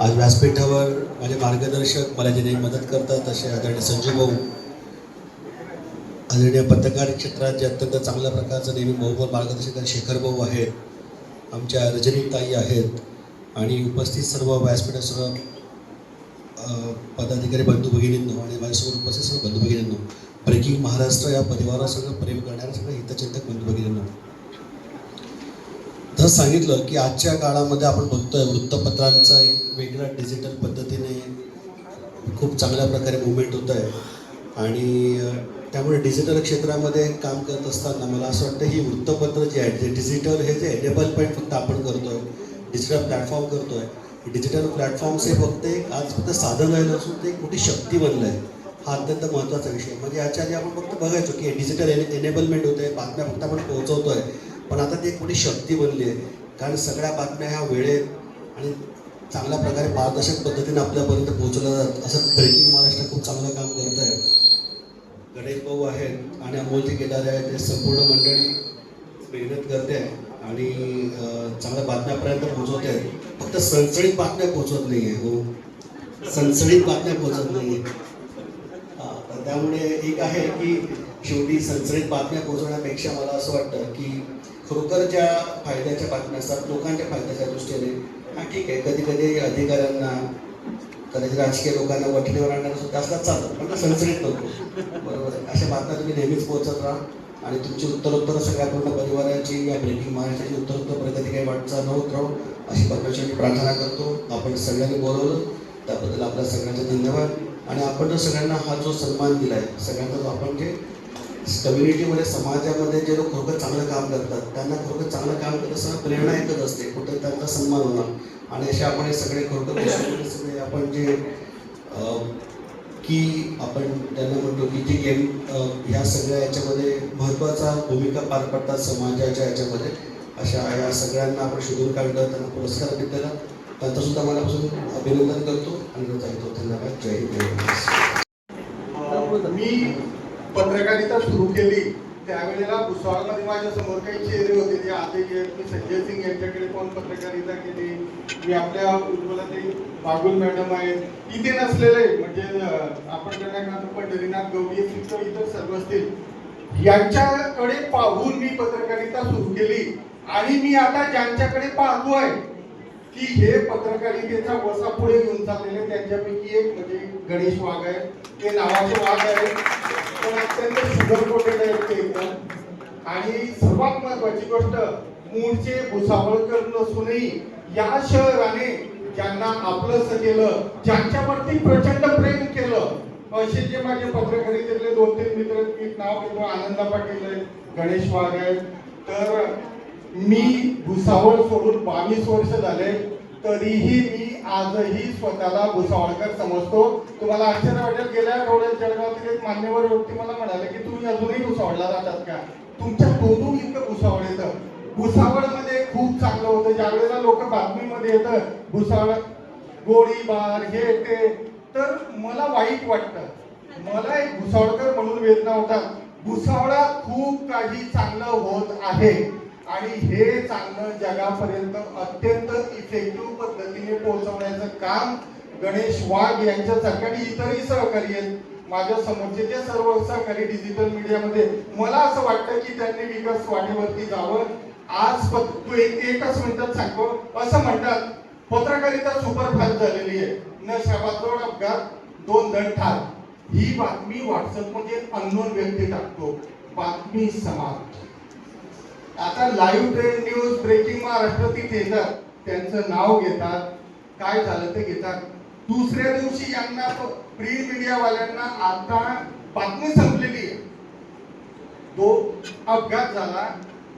आज व्यासपीठावर माझे मार्गदर्शक मला जे नेहमी मदत करतात असे आदरणीय संजय भाऊ आदरणीय पत्रकार क्षेत्रात जे अत्यंत चांगल्या प्रकारचं नेहमी बहुबल मार्गदर्शक शेखर भाऊ आहेत आमच्या रजनीताई आहेत आणि उपस्थित सर्व व्यासपीठासह सर्व पदाधिकारी बंधू भगिनींनो आणि माझ्यासोबत उपस्थित सर्व बंधू भगिनींनो ब्रेकिंग महाराष्ट्र या परिवारासह प्रेम करणाऱ्या सगळ्या हितचिंतक बंधू भगिनींनो. तर सांगितलं की आजच्या काळामध्ये आपण बघतोय वृत्तपत्रांचा एक वेगळा डिजिटल पद्धतीने खूप चांगल्या प्रकारे मुवमेंट होत आहे आणि त्यामुळे डिजिटल क्षेत्रामध्ये काम करत असताना मला असं वाटतं ही वृत्तपत्र जे आहेत जे डिजिटल हे जे एनेबलमेंट फक्त आपण करतोय डिजिटल प्लॅटफॉर्म करतोय डिजिटल प्लॅटफॉर्म्स हे फक्त एक आज फक्त साधन आहे नसून ते कुठे मोठी शक्ती बनलं आहे हा अत्यंत महत्त्वाचा विषय. म्हणजे याच्या आधी आपण फक्त बघायचो की डिजिटल एनेबलमेंट होते बातम्या फक्त आपण पोहोचवतो आहे पण आता ती एक मोठी शक्ती बनली आहे. कारण सगळ्या बातम्या ह्या वेळेत आणि चांगल्या प्रकारे पारदर्शक पद्धतीने आपल्यापर्यंत पोहोचवल्या जातात असं ब्रेकिंग महाराष्ट्र खूप चांगलं काम करत आहे. गणेश भाऊ आहेत आणि अमोलजी केदारे आहेत ते संपूर्ण मंडळी मेहनत करते आहे आणि चांगल्या बातम्यापर्यंत पोहोचवते आहेत. फक्त सणसणीत बातम्या पोहोचवत नाही आहे हो. सणसणीत बातम्या पोहोचत नाही आहे तर त्यामुळे एक आहे की शेवटी सनसनीत बातम्या पोहोचवण्यापेक्षा मला असं वाटतं की खरोखर ज्या फायद्याच्या बातम्या असतात लोकांच्या फायद्याच्या दृष्टीने. हा ठीक आहे कधी कधी अधिकाऱ्यांना कदाचित राजकीय लोकांना वठणीवर आणणारं सुद्धा असतात चालतं पण सणसणीत नको बरोबर आहे. अशा बातम्या तुम्ही नेहमीच पोहोचत राहा. आणि तुमची उत्तरोत्तर सगळ्या पूर्ण परिवाराची या ब्रेकिंग महाराष्ट्राची उत्तरोत्तर प्रगती काही वाटचाल न होत राहू अशी परमेश्वराची प्रार्थना करतो. आपण सगळ्यांनी बोलवलं त्याबद्दल आपल्या सगळ्यांचा धन्यवाद. आणि आपण जो सगळ्यांना हा जो सन्मान दिला आहे सगळ्यांना जो आपण जे कम्युनिटीमध्ये समाजामध्ये जे लोक खरोखर चांगलं काम करतात त्यांना खरोखर चांगलं काम करत असताना प्रेरणा एकच असते. कुठे त्यांचा सन्मान होणार. आणि असे आपण हे सगळे खरोखर सगळे आपण जे की आपण त्यांना म्हणतो की जे गेम ह्या सगळ्या याच्यामध्ये महत्त्वाचा भूमिका पार पडतात समाजाच्या याच्यामध्ये अशा या सगळ्यांना आपण शोधून काढलं त्यांना पुरस्कार दिलेला त्यांचं सुद्धा मनापासून अभिनंदन करतो आणि धन्यवाद. जय हिंद. मी पत्रकारिता सुरू केली. त्यावेळेला भुसावळमध्ये माझ्यासमोर काही चेहरे होते. ते आधी जे मी संजय सिंग यांच्याकडे पण पत्रकारिता केली. मी आपल्या उज्ज्वलाताई बागुल मॅडम आहेत. इथे नसलेले म्हणजे आपण त्यांना पंढरीनाथ गवळी असतील इतर सर्व असतील. यांच्याकडे पाहून मी पत्रकारिता सुरू केली. आणि मी आता ज्यांच्याकडे पाहतोय की हे पत्रकारितेचा वसा पुढे घेऊन चाललेले त्यांच्यापैकी एक म्हणजे गणेश वाघ आहे. ते नावाचे वाघ आहे पण अत्यंत शुगर कोटेड आहेत ते एकदम. आणि सर्वात महत्वाची गोष्ट मूळचे भुसावळकर नसूनही या शहराने ज्यांना आपलंस केलं ज्यांच्यावरती प्रचंड प्रेम केलं असे जे माझे पत्रकारितेतले दोन तीन मित्र मी नाव घेतो आनंदा पाटील आहेत गणेश वाघ आहेत तर मी भुसावळ सोडून बावीस वर्ष झाले तरीही मी आजही स्वतःला भुसावळकर समजतो. तुम्हाला आश्चर्य वाटेल गेल्या आठवड्यात जळगावातील एक मान्यवर व्यक्ती मला म्हणाले की तुम्ही अजूनही भुसावळला जातात का? तुमच्या तोंडून इतकं भुसावळ येतं. भुसावळमध्ये खूप चांगलं होतं. ज्या वेळेला लोक बातमीमध्ये येतं भुसावळ गोळीबार हे ते तर मला वाईट वाटतं. मला एक भुसावळकर म्हणून वेदना होतात. भुसावळात खूप काही चांगलं होत आहे. आणि हे चांगलं जगापर्यंत अत्यंत इफेक्टिव्ह पद्धतीने पोहोचवण्याचं काम गणेश वाघ यांच्या आणि इतरही सहकारी आहेत. माझ्या समोरचे जे सर्व सहकारी डिजिटल मीडियामध्ये मला असं वाटतं की त्यांनी विकास वाढीवरती जावं. आज फक्त एक एकच मिनिटात सांगतो. असं म्हणतात पत्रकारिता सुपरफास्ट झालेली आहे. न शाबातोड अपघात दोन जण ठार. ही बातमी व्हॉट्सअपमध्ये अननोन व्यक्ती टाकतो. बातमी समाप्त. आता live train news breaking Maharashtra तिथे येतात त्यांचं नाव घेतात. काय झालं ते घेतात. दुसऱ्या दिवशी यांना प्रिंट मीडिया वाल्यांना आता बातमी संपलेली आहे. दो अपघात झाला.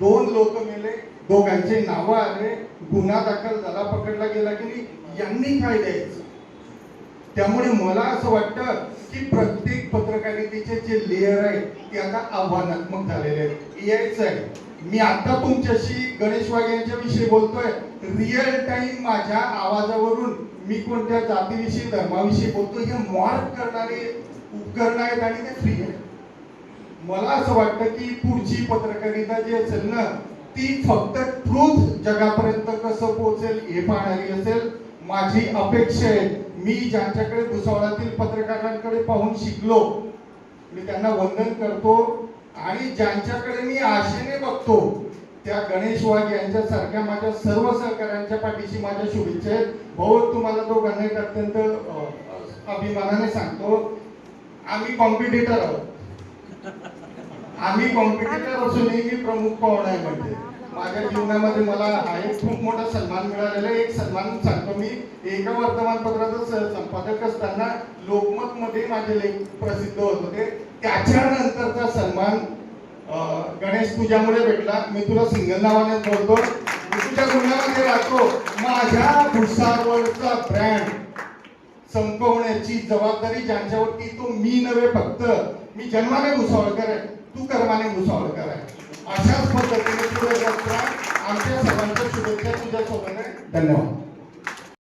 दोन लोक मेले. दोघांचे नावं आले. गुन्हा दाखल झाला पकडला गेला की नाही? यांनी काय द्यायचं? त्यामुळे मला असं वाटतं की प्रत्येक पत्रकारितेचे जे लेअर आहे ते आता आव्हानात्मक झालेले आहेत. यायचं आहे. मी आता तुमच्याशी गणेश वाघ यांच्याविषयी बोलतोय. रिअल टाइम माझ्या आवाजावरून मी कोणत्या जातीविषयी धर्माविषयी बोलतोय हे मॉर्क करणारे उपकरण आहेत आणि ते फ्री आहे मला असं वाटतं की पुढची पत्रकारिता जी असेल ना ती फक्त ट्रूथ जगापर्यंत कसं पोहोचेल हे पाहणारी असेल. माझी अपेक्षा आहे मी ज्यांच्याकडे भुसावळातील पत्रकारांकडे पाहून शिकलो मी त्यांना वंदन करतो आणि ज्यांच्याकडे मी आशेने बघतो त्या गणेश वाघ यांच्यासारख्या माझ्या सर्व सहकाऱ्यांच्या पाठीशी माझ्या शुभेच्छा आहेत. भाऊ तुम्हाला तो गणेश अत्यंत अभिमानाने सांगतो आम्ही कॉम्पिटिटर आहोत. आम्ही कॉम्पिटिटर असूनही मी प्रमुख पाहुणा आहे म्हणजे. माझ्या जीवनामध्ये मला हा एक खूप मोठा सन्मान मिळालेला एक सन्मान सांगतो मी. एका वर्तमानपत्राचा संपादक असताना लोकमत मध्ये माझे लेख प्रसिद्ध होत होते. त्याच्यानंतरचा सन्मान गणेश तुझ्यामुळे भेटला. मी तुला सिंगल नावाने बोलतो तुझ्या गुणामध्ये राहतो. माझ्या भुसावळचा ब्रँड संपवण्याची जबाबदारी ज्यांच्यावरती तो मी नव्हे फक्त मी जन्माने भुसावळकर आहे तू कर्माने भुसावळकर आहे. अशाच पद्धतीने पुढे जात आमच्या सर्वांच्या शुभेच्छा तुझ्या सोबत आहे. धन्यवाद.